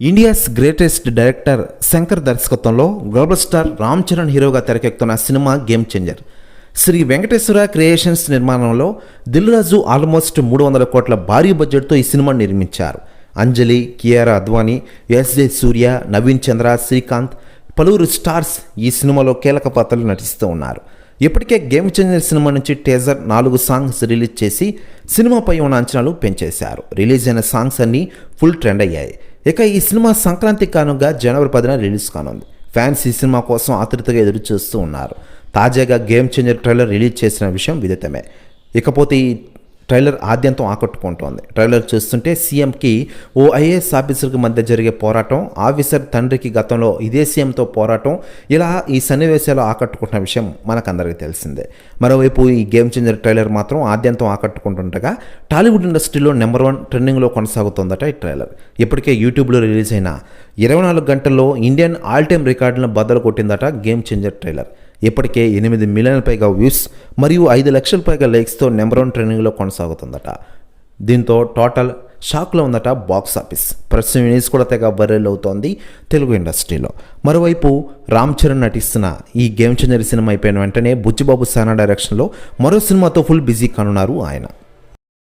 India's greatest director Shankar దర్శకత్వంలో global star Ram Charan హీరోగా తెరకెక్కుతున్న cinema game changer. Sri Venkateswara creations నిర్మాణంలో దిల్రాజు ఆల్మోస్ట్ మూడు వందల కోట్ల భారీ బడ్జెట్తో ఈ సినిమా నిర్మించారు. అంజలి కియారా అద్వానీ ఎస్జే సూర్య నవీన్ చంద్ర శ్రీకాంత్ పలువురు స్టార్స్ ఈ సినిమాలో కీలక పాత్రలు నటిస్తూ ఉన్నారు. ఇప్పటికే గేమ్ చేంజర్ సినిమా నుంచి టేజర్ నాలుగు సాంగ్స్ రిలీజ్ చేసి సినిమాపై ఉన్న అంచనాలు పెంచేశారు. రిలీజ్ అయిన సాంగ్స్ అన్నీ ఫుల్ ట్రెండ్ అయ్యాయి. ఇక ఈ సినిమా సంక్రాంతి కానుగా జనవరి పదిన రిలీజ్ కానుంది. ఫ్యాన్స్ ఈ సినిమా కోసం ఆతృతగా ఎదురు చూస్తూ ఉన్నారు. తాజాగా గేమ్ చేంజర్ ట్రైలర్ రిలీజ్ చేసిన విషయం విదితమే. ఇకపోతే ఈ ట్రైలర్ ఆద్యంతం ఆకట్టుకుంటోంది. ట్రైలర్ చూస్తుంటే సీఎంకి ఓ ఐఏఎస్ ఆఫీసర్కి మధ్య జరిగే పోరాటం ఆఫీసర్ తండ్రికి గతంలో ఇదే సీఎంతో పోరాటం ఇలా ఈ సన్నివేశాలు ఆకట్టుకుంటున్న విషయం మనకందరికీ తెలిసిందే. మరోవైపు ఈ గేమ్ చేంజర్ ట్రైలర్ మాత్రం ఆద్యంతం ఆకట్టుకుంటుండగా టాలీవుడ్ ఇండస్ట్రీలో నెంబర్ వన్ ట్రెండింగ్లో కొనసాగుతోందట ఈ ట్రైలర్. ఇప్పటికే యూట్యూబ్లో రిలీజ్ అయిన ఇరవై నాలుగు గంటల్లో ఇండియన్ ఆల్ టైమ్ రికార్డులను బద్దలు కొట్టిందట గేమ్ చేంజర్ ట్రైలర్. ఇప్పటికే ఎనిమిది మిలియన్ పైగా వ్యూస్ మరియు ఐదు లక్షల పైగా లైక్స్తో నెంబర్ వన్ ట్రెండింగ్లో కొనసాగుతుందట. దీంతో టోటల్ షాక్లో ఉందట బాక్స్ ఆఫీస్. ప్రస్తుతం న్యూస్ కూడా తెగ వైరల్ అవుతోంది తెలుగు ఇండస్ట్రీలో. మరోవైపు రామ్ చరణ్ నటిస్తున్న ఈ గేమ్ చేంజర్ సినిమా అయిపోయిన వెంటనే బుచ్చిబాబు సానా డైరెక్షన్లో మరో సినిమాతో ఫుల్ బిజీ కానున్నారు ఆయన.